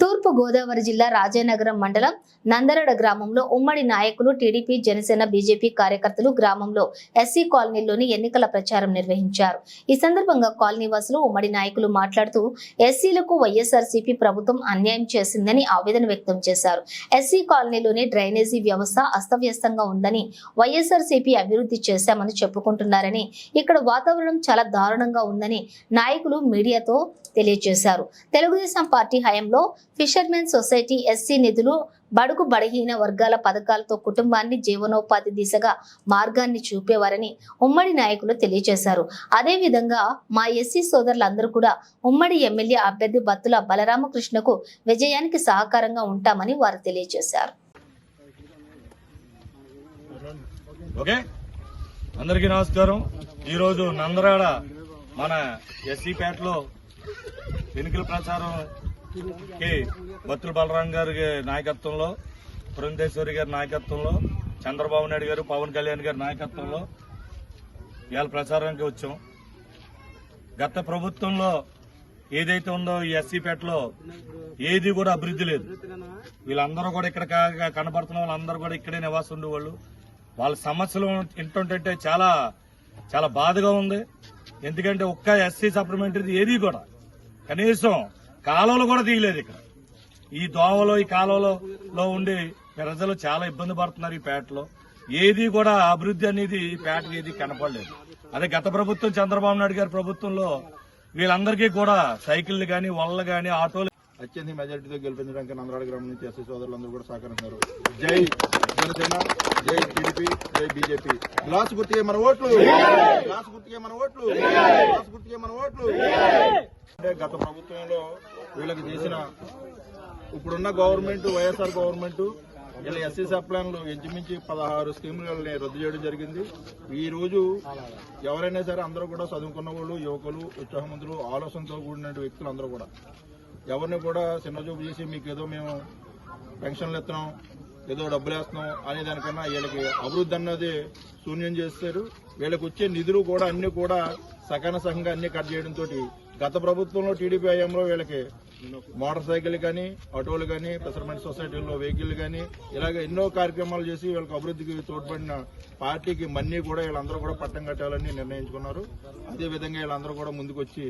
తూర్పు గోదావరి జిల్లా రాజానగరం మండలం నందరడ గ్రామంలో ఉమ్మడి నాయకులు టీడీపీ జనసేన బీజేపీ కార్యకర్తలు గ్రామంలో ఎస్సీ కాలనీలోని ఎన్నికల ప్రచారం నిర్వహించారు. ఈ సందర్భంగా కాలనీ వాసులు ఉమ్మడి నాయకులు మాట్లాడుతూ ఎస్సీలకు వైఎస్ఆర్సీపీ ప్రభుత్వం అన్యాయం చేసిందని ఆవేదన వ్యక్తం చేశారు. ఎస్సీ కాలనీలోని డ్రైనేజీ వ్యవస్థ అస్తవ్యస్తంగా ఉందని వైఎస్ఆర్సీపీ అభివృద్ధి చేశామని చెప్పుకుంటున్నారని ఇక్కడ వాతావరణం చాలా దారుణంగా ఉందని నాయకులు మీడియాతో తెలియజేశారు. తెలుగుదేశం పార్టీ హయాంలో ఫిషర్మెన్ సొసైటీ ఎస్సీ నిధులు బడుగు బడహీన వర్గాల పథకాలతో కుటుంబాన్ని జీవనోపాధి దిశగా మార్గాన్ని చూపేవారని ఉమ్మడి నాయకులు తెలియజేశారు. అదేవిధంగా మా ఎస్సీ సోదరులందరూ కూడా ఉమ్మడి ఎమ్మెల్యే అభ్యర్థి బత్తుల బలరామకృష్ణకు విజయానికి సహకారంగా ఉంటామని వారు తెలియజేశారు. ఓకే? అందరికీ నమస్కారం. ఈరోజు నందరాడ మన ఎస్సీ పేటలో ఎన్నికల ప్రచారం కి బత్తుల బలరాం గారి నాయకత్వంలో బృందేశ్వరి గారి నాయకత్వంలో చంద్రబాబు నాయుడు గారు పవన్ కళ్యాణ్ గారి నాయకత్వంలో ఇవాళ ప్రచారానికి వచ్చాం. గత ప్రభుత్వంలో ఏదైతే ఉందో ఈ ఎస్సీపేటలో ఏది కూడా అభివృద్ధి లేదు. వీళ్ళందరూ కూడా ఇక్కడ కనబడుతున్న వాళ్ళందరూ కూడా ఇక్కడే నివాసం ఉండేవాళ్ళు వాళ్ళ సమస్యలు ఏంటంటే చాలా చాలా బాధగా ఉంది. ఎందుకంటే ఒక్క ఎస్సీ సప్లిమెంటరీ ఏది కూడా కనీసం కాలువలు కూడా తీయలేదు ఇక్కడ. ఈ దోవలో ఈ కాలువలో ఉండి ప్రజలు చాలా ఇబ్బంది పడుతున్నారు ఈ పేటలో. ఏది కూడా అభివృద్ధి అనేది ఈ పేటకి ఏది కనపడలేదు. అదే గత ప్రభుత్వం చంద్రబాబు నాయుడు గారి ప్రభుత్వంలో వీళ్ళందరికీ కూడా సైకిళ్ళు కానీ వలలు కానీ ఆటోలు అత్యంత మెజారిటీతో గెలిపించడానికి నందరాడ గ్రామం నుంచి ఎస్సీ సోదరులందరూ కూడా సహకరించారు జై జనసేన జై టీడీపీ జై బీజేపీ. గ్లాస్ గుర్తికే మన ఓట్లు. గ్లాస్ గుర్తికే మన ఓట్లు. గ్లాస్ గుర్తికే మన ఓట్లు. అంటే గత ప్రభుత్వంలో వీళ్ళకి చేసిన ఇప్పుడున్న గవర్నమెంట్ వైఎస్ఆర్ గవర్నమెంట్ వీళ్ళ ఎస్సీ సప్లాన్లు ఇంచుమించి పదహారు స్కీములని రద్దు చేయడం జరిగింది. ఈ రోజు ఎవరైనా సరే అందరూ కూడా చదువుకున్న వాళ్ళు యువకులు ఉత్సాహవంతులు ఆలోచనతో కూడిన వ్యక్తులు అందరూ కూడా. ఎవరిని కూడా చిన్నచూపు చేసి మీకు ఏదో మేము పెన్షన్లు ఇస్తున్నాం ఏదో డబ్బులు వేస్తున్నాం అనే దానికన్నా వీళ్ళకి అభివృద్ధి అన్నది శూన్యం చేస్తారు. వీళ్ళకి వచ్చే నిధులు కూడా అన్ని కూడా సకాన సహంగా అన్ని కట్ చేయడంతో గత ప్రభుత్వంలో టీడీపీ హయాంలో వీళ్ళకి మోటార్ సైకిల్ కానీ ఆటోలు కానీ ప్రెసర్మెంట్ సొసైటీల్లో వెహికల్ కానీ ఇలాగ ఎన్నో కార్యక్రమాలు చేసి వీళ్ళకి అభివృద్ధికి తోడ్పడిన పార్టీకి మన్నీ కూడా వీళ్ళందరూ కూడా పట్టం కట్టాలని నిర్ణయించుకున్నారు. అదే విధంగా వీళ్ళందరూ కూడా ముందుకొచ్చి